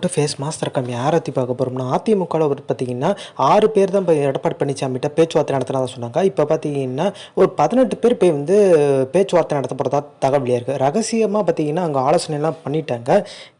To face master கம்மி யாரை பார்க்க போகிறோம்னா அதிமுகவில் ஒரு பார்த்தீங்கன்னா ஆறு பேர் தான் இப்போ எடப்பாடி பழனிசாமிகிட்ட பேச்சுவார்த்தை நடத்தினதா சொன்னாங்க. இப்போ பார்த்தீங்கன்னா ஒரு பதினெட்டு பேர் போய் வந்து பேச்சுவார்த்தை நடத்த போகிறதா தகவலியாக இருக்குது ரகசியமாக பார்த்தீங்கன்னா அங்கே ஆலோசனைலாம் பண்ணிட்டாங்க.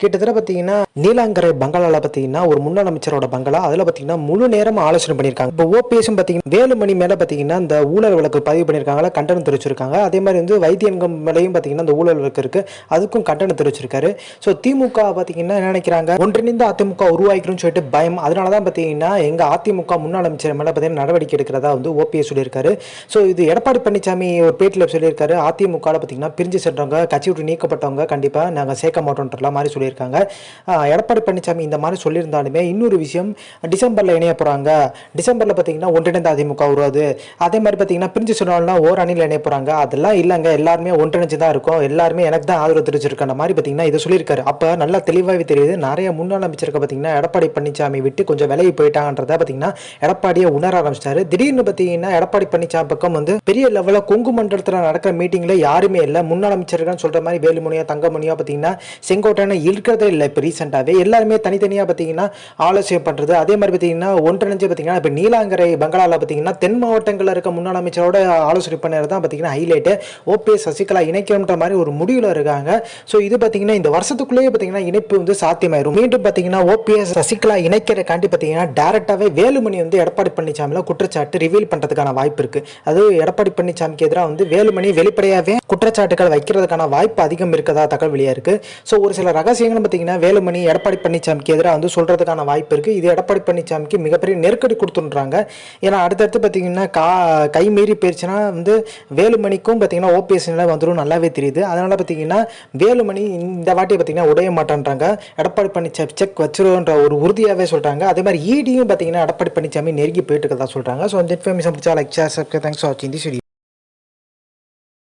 கிட்டத்தட்ட பார்த்தீங்கன்னா நீலாங்கரை பங்களாவில் பார்த்தீங்கன்னா ஒரு முன்னாள் அமைச்சரோட பங்களா அதில் பார்த்தீங்கன்னா முழு நேரம் ஆலோசனை பண்ணியிருக்காங்க இப்போ ஓபிஎஸும் பார்த்தீங்கன்னா வேலுமணி மேலே பார்த்தீங்கன்னா இந்த ஊழல் வழக்கு பதிவு பண்ணியிருக்காங்களா கண்டனம் தெரிவிச்சிருக்காங்க. அதே மாதிரி வந்து வைத்தியங்கம் மேலேயும் பார்த்தீங்கன்னா இந்த ஊழல் வழக்கு இருக்குது அதுக்கும் கண்டனம் தெரிவிச்சிருக்காரு. ஸோ திமுக பார்த்தீங்கன்னா நினைக்கிறாங்க? ஒன்றிணைந்த அதிமுக உருவாக்கிறோம்னு சொல்லிட்டு பயம். அதனால தான் பார்த்தீங்கன்னா எங்கள் அதிமுக முன்னாள் அமைச்சர் மேலே பார்த்தீங்கன்னா நடவடிக்கை எடுக்கிறதா வந்து ஓபிஎஸ் சொல்லியிருக்காரு. ஸோ இது எடப்பாடி பழனிசாமி ஒரு பேட்டியில் சொல்லியிருக்காரு. அதிமுகவில் பார்த்தீங்கன்னா பிரிஞ்சு சென்றவங்க கட்சி விட்டு நீக்கப்பட்டவங்க கண்டிப்பாக நாங்கள் சேர்க்க மாட்டோன்ற மாதிரி சொல்லியிருக்காங்க. எடப்பாடி பழனிசாமி இந்த மாதிரி சொல்லியிருந்தாலுமே இன்னொரு விஷயம் டிசம்பரில் இணைய போகிறாங்க டிசம்பரில் பார்த்தீங்கன்னா ஒன்றிணைந்த அதிமுக உருவாது அதே மாதிரி பார்த்தீங்கன்னா பிரிஞ்சு சொன்னாலும் ஓர் அணியில் இணைய போகிறாங்க அதெல்லாம் இல்லைங்க. எல்லாருமே ஒன்றிணைஞ்சு தான் இருக்கும். எல்லாருமே எனக்கு தான் ஆதரவு தெரிவிச்சிருக்கிற மாதிரி பார்த்தீங்கன்னா இதை சொல்லியிருக்காரு. அப்போ நல்லா தெளிவாகவே தெரியுது. நிறைய முன்னாள் அமைச்சருக்கு பார்த்தீங்கன்னா எடப்பாடி பழனிசாமி விட்டு கொஞ்சம் விலகி போயிட்டாங்கன்றத பார்த்தீங்கன்னா எடப்பாடியை உணர ஆரம்பிச்சிட்டாரு. திடீர்னு பார்த்தீங்கன்னா எடப்பாடி பழனிசாமி பக்கம் வந்து பெரிய லெவலில் கொங்கு மண்டலத்தில் நடக்கிற மீட்டிங்கில் யாருமே இல்லை. முன்னாள் அமைச்சர்கள் சொல்கிற மாதிரி வேலுமணியோ தங்கமணியோ பார்த்தீங்கன்னா செங்கோட்டையான இருக்கிறதே இல்லை இப்போ ரீசெண்டாகவே எல்லாருமே தனித்தனியாக பார்த்தீங்கன்னா ஆலோசனை பண்ணுறது அதே மாதிரி பார்த்தீங்கன்னா ஒன்றிணைஞ்சு பார்த்தீங்கன்னா இப்போ நீலாங்கரை பங்களாவில் பார்த்தீங்கன்னா தென் மாவட்டங்களில் இருக்க முன்னாள் அமைச்சரோட ஆலோசனை பண்ணுறது தான் பார்த்தீங்கன்னா ஹைலைட்டு ஓபிஎஸ் சசிகலா இணைக்கணுன்ற மாதிரி ஒரு முடிவில் இருக்காங்க. ஸோ இது பார்த்தீங்கன்னா இந்த வருஷத்துக்குள்ளேயே பார்த்தீங்கன்னா இணைப்பு வந்து சாத்தியமாயிரும். மீண்டும் பார்த்தீங்கன்னா ஓபிஎஸ் சசிகலா இணைக்கிறக்காண்டி பார்த்தீங்கன்னா டேரெக்டாகவே வேலுமணி வந்து எடப்பாடி பழனிசாமியில் குற்றச்சாட்டு ரிவீல் பண்ணுறதுக்கான வாய்ப்பு இருக்குது அது எடப்பாடி பழனிசாமிக்கு எதிராக வந்து வேலுமணி வெளிப்படையாகவே குற்றச்சாட்டுகள் வைக்கிறதுக்கான வாய்ப்பு அதிகம் இருக்கதா தகவல் வெளியாக இருக்குது ஸோ ஒரு சில ரகசியங்களும் பார்த்தீங்கன்னா வேலுமணி எடப்பாடி பழனிசாமிக்கு எதிராக வந்து சொல்கிறதுக்கான வாய்ப்பு இருக்குது இது எடப்பாடி பழனிசாமிக்கு மிகப்பெரிய நெருக்கடி கொடுத்துன்றாங்க. ஏன்னா அடுத்தடுத்து பார்த்தீங்கன்னா கா கை மீறி போயிடுச்சுன்னா வந்து வேலுமணிக்கும் பார்த்தீங்கன்னா ஓபிஎஸ் வந்துடும் நல்லாவே தெரியுது. அதனால் பார்த்தீங்கன்னா வேலுமணி இந்த வாட்டி பார்த்தீங்கன்னா உடைய மாட்டேன்றாங்க. எடப்பாடி பழனிசாமி செக் வச்சிருன்ற ஒரு உறுதியாகவே சொல்கிறாங்க அதே மாதிரி ஈடியும் பார்த்தீங்கன்னா பண்ணி சாமி நெருங்கி போயிட்டு இருக்கதா சொல்கிறாங்க ஸோ இந்த இன்ஃபர்மேஷன் பிடிச்சா லைக் ஷேர் தேங்க்ஸ் ஃபார் வாட்சிங் தி